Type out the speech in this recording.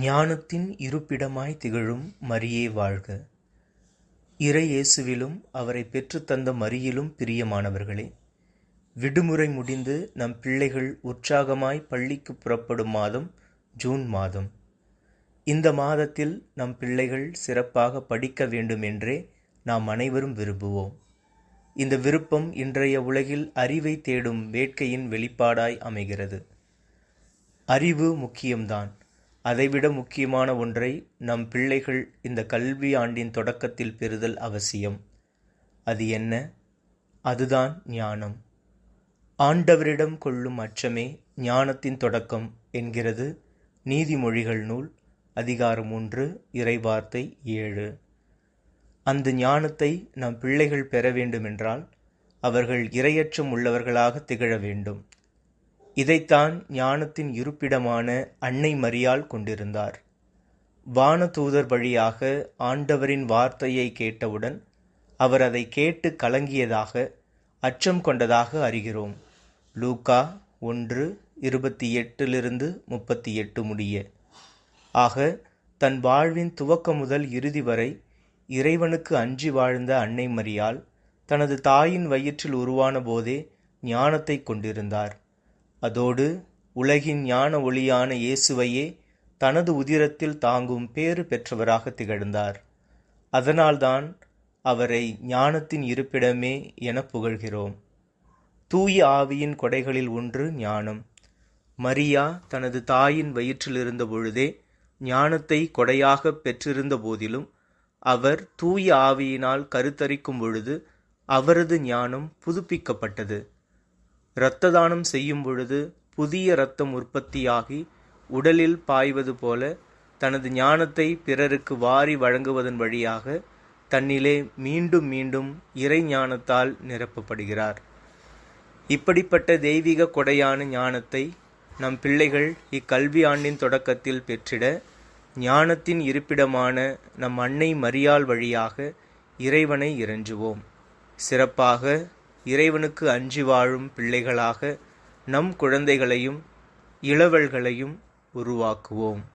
ஞானத்தின் இருப்பிடமாய் திகழும் மரியே வாழ்க! இறை இயேசுவிலும் அவரைப் பெற்றுத் தந்த மரியிலும் பிரியமானவர்களே, விடுமுறை முடிந்து நம் பிள்ளைகள் உற்சாகமாய் பள்ளிக்குப் புறப்படும் மாதம் ஜூன் மாதம். இந்த மாதத்தில் நம் பிள்ளைகள் சிறப்பாக படிக்க வேண்டுமென்றே நாம் அனைவரும் விரும்புவோம். இந்த விருப்பம் இன்றைய உலகில் அறிவைத் தேடும் வேட்கையின் வெளிப்பாடாய் அமைகிறது. அறிவு முக்கியம்தான். அதைவிட முக்கியமான ஒன்றை நம் பிள்ளைகள் இந்த கல்வி ஆண்டின் தொடக்கத்தில் பெறுதல் அவசியம். அது என்ன? அதுதான் ஞானம். ஆண்டவரிடம் கொள்ளும் அச்சமே ஞானத்தின் தொடக்கம் என்கிறது நீதிமொழிகள் நூல் அதிகாரம் ஒன்று இறைவார்த்தை ஏழு. அந்த ஞானத்தை நம் பிள்ளைகள் பெற வேண்டுமென்றால் அவர்கள் இரையற்றம் உள்ளவர்களாக திகழ வேண்டும். இதைத்தான் ஞானத்தின் இருப்பிடமான அன்னை மரியாள் கொண்டிருந்தார். வானதூதர் வழியாக ஆண்டவரின் வார்த்தையை கேட்டவுடன் அவர் அதை கேட்டு கலங்கியதாக அச்சம் கொண்டதாக அறிகிறோம். லூக்கா ஒன்று இருபத்தி எட்டிலிருந்து முப்பத்தி எட்டு முடிய. ஆக தன் வாழ்வின் துவக்கம் முதல் இறுதி வரை இறைவனுக்கு அஞ்சி வாழ்ந்த அன்னை மரியாள் தனது தாயின் வயிற்றில் உருவான போதே ஞானத்தைக் கொண்டிருந்தார். அதோடு உலகின் ஞான ஒளியான இயேசுவையே தனது உதிரத்தில் தாங்கும் பேறு பெற்றவராக திகழ்ந்தார். அதனால்தான் அவரை ஞானத்தின் இருப்பிடமே என புகழ்கிறோம். தூய ஆவியின் கொடைகளில் ஒன்று ஞானம். மரியா தனது தாயின் வயிற்றிலிருந்த பொழுதே ஞானத்தை கொடையாகப் பெற்றிருந்த போதிலும் அவர் தூய ஆவியினால் கருத்தரிக்கும் பொழுது அவரது ஞானம் புதுப்பிக்கப்பட்டது. இரத்த தானம் செய்யும் பொழுது புதிய இரத்தம் உற்பத்தியாகி உடலில் பாய்வது போல தனது ஞானத்தை பிறருக்கு வாரி வழங்குவதன் வழியாக தன்னிலே மீண்டும் மீண்டும் இறை ஞானத்தால் நிரப்பப்படுகிறார். இப்படிப்பட்ட தெய்வீக கொடையான ஞானத்தை நம் பிள்ளைகள் இக்கல்வி ஆண்டின் தொடக்கத்தில் பெற்றிட ஞானத்தின் இருப்பிடமான நம் அன்னை மரியாள் வழியாக இறைவனை இறைஞ்சுவோம். சிறப்பாக இறைவனுக்கு அஞ்சி வாழும் பிள்ளைகளாக நம் குழந்தைகளையும் இளவல்களையும் உருவாக்குவோம்.